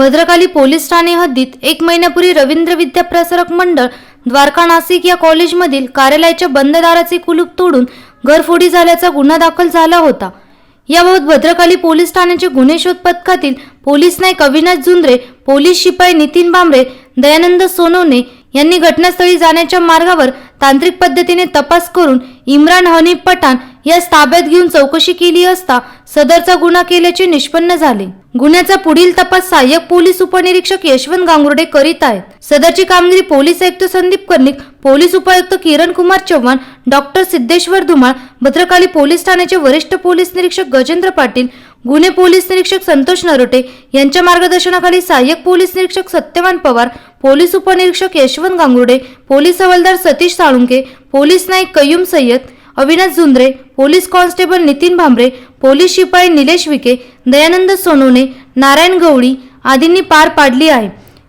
Bhadrakali police Thane हद्दीत एक महिन्यापूर्वी रवींद्र विद्याप्रसारक मंडळ द्वारका नाशिक या कॉलेजमधील कार्यालयाच्या बंद दाराचे कुलूप तोडून घरफोडी झाल्याचा गुन्हा दाखल झाला होता. याबाबत भद्रकाली पोलीस ठाण्याचे गुन्हे शोध पथकातील पोलीस नाईक अविनाश जुंद्रे पोलीस शिपाई नितीन बांबरे दयानंद सोनवणे यांनी घटनास्थळी जाण्याच्या मार्गावर तांत्रिक पद्धतीने तपास करून इम्रान हनीफ पठाण यास ताब्यात घेऊन चौकशी केली असता सदरचा गुन्हा केल्याचे निष्पन्न झाले. गुन्ह्याचा पुढील तपास सहाय्यक पोलीस उपनिरीक्षक यशवंत गांगुर्डे करीत आहेत. सदरची कामगिरी पोलीस आयुक्त संदीप कर्णिक पोलीस उपायुक्त किरण कुमार चव्हाण डॉक्टर सिद्धेश्वर धुमाळ भद्रकाली पोलीस ठाण्याचे वरिष्ठ पोलीस निरीक्षक गजेंद्र पाटील गुन्हे पोलीस निरीक्षक संतोष नरोटे यांच्या मार्गदर्शनाखाली सहाय्यक पोलीस निरीक्षक सत्यवान पवार पोलीस उपनिरीक्षक Yashwant Gangurde police havildar Satish Salunke police Naik Kayyum Sayyed Avinash Jhundre police constable Nitin Bhambare police शिपाई निलेश विके दयानंद सोनवणे नारायण गवळी आदींनी पार पाडली आहे.